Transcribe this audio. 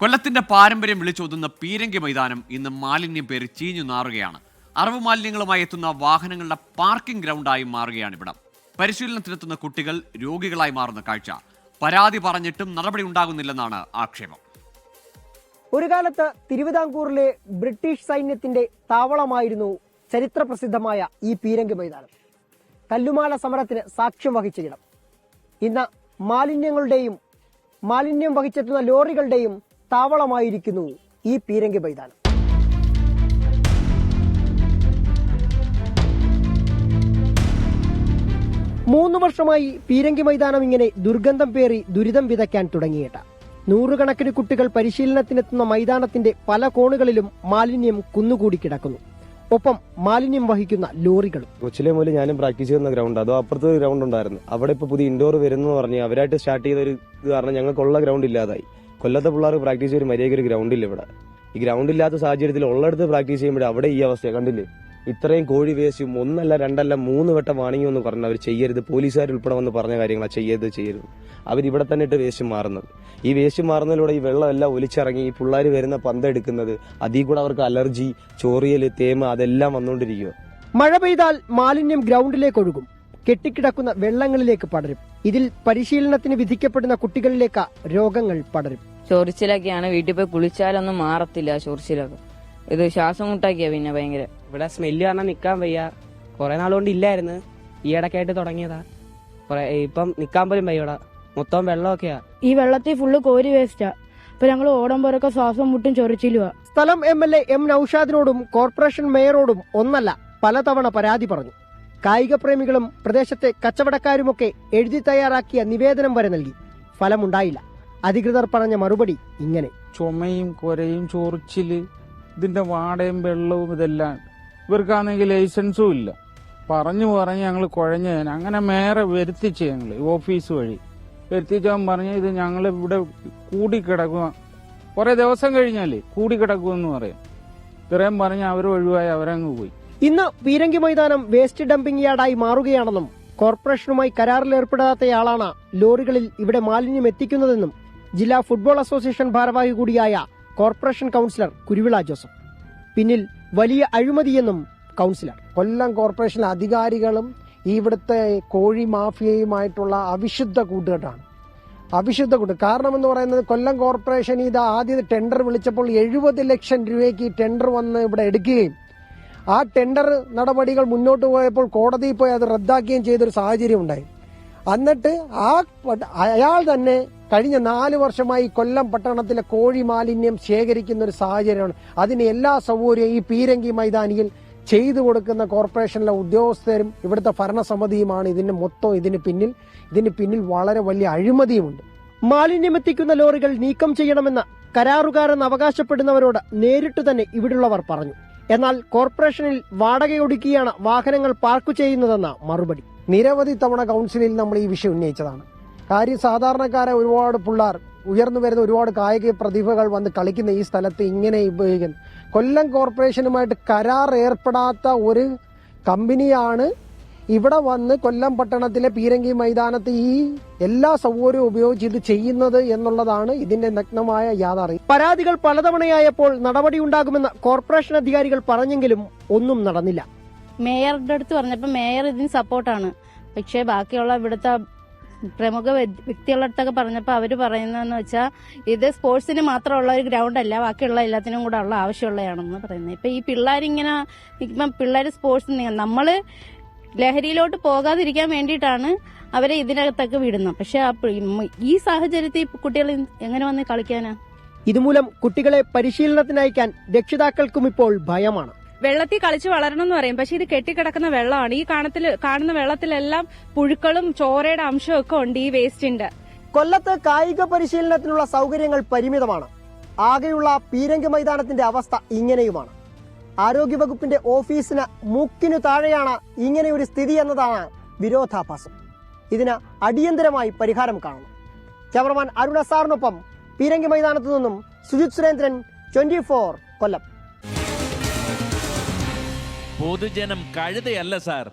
കൊല്ലത്തിന്റെ പാരമ്പര്യം വിളിച്ചോതുന്ന പീരങ്കി മൈതാനം ഇന്ന് മാലിന്യം പേര് ചീഞ്ഞു നാറുകയാണ്. അറിവ് മാലിന്യങ്ങളുമായി എത്തുന്ന വാഹനങ്ങളുടെ പാർക്കിംഗ് ഗ്രൗണ്ടായി മാറുകയാണ് ഇവിടം പരിശീലനത്തിനെത്തുന്ന കുട്ടികൾ രോഗികളായി മാറുന്ന കാഴ്ച. പരാതി പറഞ്ഞിട്ടും നടപടി ഉണ്ടാകുന്നില്ലെന്നാണ് ആക്ഷേപം. ഒരു കാലത്ത് തിരുവിതാംകൂറിലെ ബ്രിട്ടീഷ് സൈന്യത്തിന്റെ താവളമായിരുന്നു ചരിത്രപ്രസിദ്ധമായ ഈ പീരങ്കി മൈതാനം. കല്ലുമാല സമരത്തിന് സാക്ഷ്യം വഹിച്ചിടം ഇന്ന് മാലിന്യങ്ങളുടെയും മാലിന്യം വഹിച്ചെത്തുന്ന ലോറികളുടെയും താവളമായിരിക്കുന്നു ഈ പീരങ്കി മൈതാനം. മൂന്ന് വർഷമായി പീരങ്കി മൈതാനം ഇങ്ങനെ ദുർഗന്ധം പേറി ദുരിതം വിതയ്ക്കാൻ തുടങ്ങിയിട്ട. നൂറുകണക്കിന് കുട്ടികൾ പരിശീലനത്തിനെത്തുന്ന മൈതാനത്തിന്റെ പല കോണുകളിലും മാലിന്യം കുന്നുകൂടി കിടക്കുന്നു. ഒപ്പം മാലിന്യം വഹിക്കുന്ന ലോറികളും. കൊച്ചിലെ മുതൽ ഞാനും പ്രാക്ടീസ് ചെയ്യുന്ന ഗ്രൗണ്ട് അതോ അപ്പുറത്ത് ഗ്രൗണ്ട് ഉണ്ടായിരുന്നു. അവിടെ ഇപ്പൊ പുതിയ ഇൻഡോർ വരുന്നു പറഞ്ഞ് അവരായിട്ട് സ്റ്റാർട്ട് ചെയ്ത ഒരു ഇത് കാരണം ഞങ്ങൾക്കുള്ള ഗ്രൗണ്ട് ഇല്ലാതായി. കൊല്ലത്തെ പിള്ളേർക്ക് പ്രാക്ടീസ് ചെയ്ത് മര്യാദയ്ക്ക് ഒരു ഗ്രൗണ്ടില്ല ഇവിടെ. ഈ ഗ്രൗണ്ട് ഇല്ലാത്ത സാഹചര്യത്തിൽ ഉള്ളിടത്ത് പ്രാക്ടീസ് ചെയ്യുമ്പോൾ അവിടെ ഈ അവസ്ഥ കണ്ടില്ലേ? ഇത്രയും കോഴി വേസ്റ്റും ഒന്നല്ല രണ്ടല്ല മൂന്ന് വട്ടം വാണിംഗ് എന്ന് പറഞ്ഞു അവർ ചെയ്യരുത്. പോലീസുകാർ ഉൾപ്പെടെ വന്ന് പറഞ്ഞ കാര്യങ്ങളാണ് ചെയ്യരുത് ചെയ്യരുത്. അവർ ഇവിടെ തന്നെ ഇട്ട് വേസ്റ്റ് മാറുന്നത്. ഈ വേസ്റ്റ് മാറുന്നതിലൂടെ ഈ വെള്ളം എല്ലാം ഒലിച്ചിറങ്ങി ഈ പിള്ളേർ വരുന്ന പന്തെടുക്കുന്നത് അതിൽ കൂടെ അവർക്ക് അലർജി ചോറിയൽ തേമ അതെല്ലാം വന്നുകൊണ്ടിരിക്കുക മഴ പെയ്താൽ മാലിന്യം ഗ്രൗണ്ടിലേക്ക് ഒഴുകും. കെട്ടിക്കിടക്കുന്ന വെള്ളങ്ങളിലേക്ക് പടരും. ഇതിൽ പരിശീലനത്തിന് വിധിക്കപ്പെടുന്ന കുട്ടികളിലേക്ക് രോഗങ്ങൾ പടരും. ചൊറിച്ചിലൊക്കെയാണ് വീട്ടിൽ പോയി കുളിച്ചാലൊന്നും മാറത്തില്ല ചൊറിച്ചിലൊക്കെ. ഇത് ശ്വാസം മുട്ടാക്കിയാ പിന്നെ ഭയങ്കര. ഇവിടെ സ്മെല്ല് കാരണം നിക്കാൻ വയ്യ. കുറെ നാളുകൊണ്ട് ഇല്ലായിരുന്നു. ഈ ഇടക്കായിട്ട് തുടങ്ങിയതാ. കുറെ ഇപ്പം നിക്കാൻ പോലും വയ്യ ഇവിടെ. മൊത്തം വെള്ളമൊക്കെയാ. ഈ വെള്ളത്തിൽ ഫുള്ള് കോരി വേസ്റ്റാ ഇപ്പൊ ഞങ്ങൾ ഓടുമ്പോഴൊക്കെ ശ്വാസം മുട്ടും ചൊറിച്ചിലുവാ. സ്ഥലം എം എൽ എ എം നൌഷാദിനോടും കോർപ്പറേഷൻ മേയറോടും ഒന്നല്ല. പലതവണ പരാതി പറഞ്ഞു. കായിക പ്രേമികളും പ്രദേശത്തെ കച്ചവടക്കാരുമൊക്കെ എഴുതി തയ്യാറാക്കിയ നിവേദനം വരെ നൽകി. ഫലമുണ്ടായില്ല. അധികൃതർ പറഞ്ഞ മറുപടി ഇങ്ങനെ. ചുമയും കൊരയും ചൊറിച്ചിൽ ഇതിന്റെ വാടയും വെള്ളവും ഇതെല്ലാം ഇവർക്കാണെങ്കിൽ ലൈസൻസും ഇല്ല. പറഞ്ഞു പറഞ്ഞ് ഞങ്ങൾ കുഴഞ്ഞ അങ്ങനെ മേറെ വരുത്തിച്ച് ഞങ്ങൾ ഓഫീസ് വഴി. വരുത്തിച്ചവൻ പറഞ്ഞ് ഇത് ഞങ്ങൾ ഇവിടെ കൂടിക്കിടക്കുക കുറെ ദിവസം കഴിഞ്ഞാലേ കൂടിക്കിടക്കുമെന്ന് പറയാം. ഇത്രയും പറഞ്ഞ് അവർ ഒഴിവായി അവരങ്ങ് പോയി. ഇന്ന് പീരങ്കി മൈതാനം വേസ്റ്റ് ഡംപിംഗ് യാർഡായി മാറുകയാണെന്നും കോർപ്പറേഷനുമായി കരാറിലേർപ്പെടാത്തയാളാണ് ലോറികളിൽ ഇവിടെ മാലിന്യം എത്തിക്കുന്നതെന്നും ജില്ലാ ഫുട്ബോൾ അസോസിയേഷൻ ഭാരവാഹി കൂടിയായ കോർപ്പറേഷൻ കൗൺസിലർ കുരുവിള ജോസഫ്. പിന്നിൽ വലിയ അഴിമതിയെന്നും കൗൺസിലർ. കൊല്ലം കോർപ്പറേഷൻ അധികാരികളും ഇവിടുത്തെ കോഴി മാഫിയയുമായിട്ടുള്ള അവിശുദ്ധ കൂട്ടുകെട്ടാണ്. അവിശുദ്ധ കൂട്ട്. കാരണം എന്ന് പറയുന്നത് കൊല്ലം കോർപ്പറേഷൻ ഇത് ആദ്യം ടെൻഡർ വിളിച്ചപ്പോൾ എഴുപത് ലക്ഷം രൂപയ്ക്ക് ടെൻഡർ വന്ന് ഇവിടെ എടുക്കുകയും ആ ടെൻഡർ നടപടികൾ മുന്നോട്ട് പോയപ്പോൾ കോടതിയിൽ പോയി അത് റദ്ദാക്കുകയും ചെയ്തൊരു സാഹചര്യം ഉണ്ടായി. എന്നിട്ട് ആ അയാൾ തന്നെ കഴിഞ്ഞ നാല് വർഷമായി കൊല്ലം പട്ടണത്തിലെ കോഴി മാലിന്യം ശേഖരിക്കുന്ന ഒരു സാഹചര്യമാണ്. അതിന് എല്ലാ സൗകര്യവും ഈ പീരങ്കി മൈതാനിയിൽ ചെയ്തു കൊടുക്കുന്ന കോർപ്പറേഷനിലെ ഉദ്യോഗസ്ഥരും ഇവിടുത്തെ ഭരണസമിതിയുമാണ് ഇതിന് മൊത്തം ഇതിന് പിന്നിൽ ഇതിന് പിന്നിൽ വളരെ വലിയ അഴിമതിയുമുണ്ട്. മാലിന്യം എത്തിക്കുന്ന ലോറികൾ നീക്കം ചെയ്യണമെന്ന് കരാറുകാരെന്ന് അവകാശപ്പെടുന്നവരോട് നേരിട്ട് തന്നെ ഇവിടുള്ളവർ പറഞ്ഞു. എന്നാൽ കോർപ്പറേഷനിൽ വാടകയൊടുക്കിയാണ് വാഹനങ്ങൾ പാർക്ക് ചെയ്യുന്നതെന്ന മറുപടി. നിരവധി തവണ കൗൺസിലിൽ നമ്മൾ ഈ വിഷയം ഉന്നയിച്ചതാണ്. കാര്യം സാധാരണക്കാരെ ഒരുപാട് പിള്ളേർ ഉയർന്നു വരുന്ന ഒരുപാട് കായിക പ്രതിഭകൾ വന്ന് കളിക്കുന്ന ഈ സ്ഥലത്ത് ഇങ്ങനെ ഉപയോഗിക്കുന്നു. കൊല്ലം കോർപ്പറേഷനുമായിട്ട് കരാർ ഏർപ്പെടാത്ത ഒരു കമ്പനിയാണ് ഇവിടെ വന്ന് കൊല്ലം പട്ടണത്തിലെ പീരങ്കി മൈതാനത്ത് ഈ എല്ലാ സൗകര്യവും ഉപയോഗിച്ച് ഇത് ചെയ്യുന്നത് എന്നുള്ളതാണ് ഇതിന്റെ നഗ്നമായ യാഥാർത്ഥ്യം. പരാതികൾ പലതവണയായപ്പോൾ നടപടിയുണ്ടാകുമെന്ന് കോർപ്പറേഷൻ അധികാരികൾ പറഞ്ഞെങ്കിലും ഒന്നും നടന്നില്ല. മേയറുടെ അടുത്ത് പറഞ്ഞപ്പോൾ മേയർ ഇതിന് സപ്പോർട്ടാണ്. പക്ഷേ ബാക്കിയുള്ള ഇവിടുത്തെ പ്രമുഖ വ്യക്തികളുടെ അടുത്തൊക്കെ പറഞ്ഞപ്പോൾ അവർ പറയുന്നതെന്ന് വെച്ചാൽ ഇത് സ്പോർട്സിന് മാത്രമുള്ള ഒരു ഗ്രൗണ്ട് അല്ല ബാക്കിയുള്ള എല്ലാത്തിനും കൂടെ ഉള്ള ആവശ്യമുള്ളതാണെന്ന് പറയുന്നത്. ഇപ്പം ഈ പിള്ളേരിങ്ങനെ ഇപ്പം പിള്ളേർ സ്പോർട്സ് നമ്മൾ ലഹരിയിലോട്ട് പോകാതിരിക്കാൻ വേണ്ടിയിട്ടാണ് അവരെ ഇതിനകത്തൊക്കെ വിടുന്നത്. പക്ഷെ ഈ സാഹചര്യത്തിൽ കുട്ടികൾ എങ്ങനെ വന്ന് കളിക്കാനാ? ഇതുമൂലം കുട്ടികളെ പരിശീലനത്തിനയക്കാൻ രക്ഷിതാക്കൾക്കും ഇപ്പോൾ ഭയമാണ്. വെള്ളത്തിൽ കളിച്ച് വളരണം എന്ന് പറയും. പക്ഷെ ഇത് കെട്ടിക്കിടക്കുന്ന വെള്ളമാണ്. ഈ കാണത്തിൽ കാണുന്ന വെള്ളത്തിലെല്ലാം പുഴുക്കളും ചോരയുടെ അംശവും ഒക്കെ ഉണ്ട് ഈ വേസ്റ്റിന്റെ. കൊല്ലത്ത് കായിക പരിശീലനത്തിനുള്ള സൗകര്യങ്ങൾ പരിമിതമാണ്. ആകെയുള്ള പീരങ്കി മൈതാനത്തിന്റെ അവസ്ഥ ഇങ്ങനെയുമാണ്. ആരോഗ്യവകുപ്പിന്റെ ഓഫീസിന് മൂക്കിനു താഴെയാണ് ഇങ്ങനെയൊരു സ്ഥിതി എന്നതാണ് വിരോധാഭാസം. ഇതിന് അടിയന്തരമായി പരിഹാരം കാണണം. ക്യാമറമാൻ അരുണ സാറിനൊപ്പം പീരങ്കി മൈതാനത്തു നിന്നും സുജിത് സുരേന്ദ്രൻ ട്വന്റി ഫോർ കൊല്ലം. പൊതുജനം കഴുതയല്ല സാർ.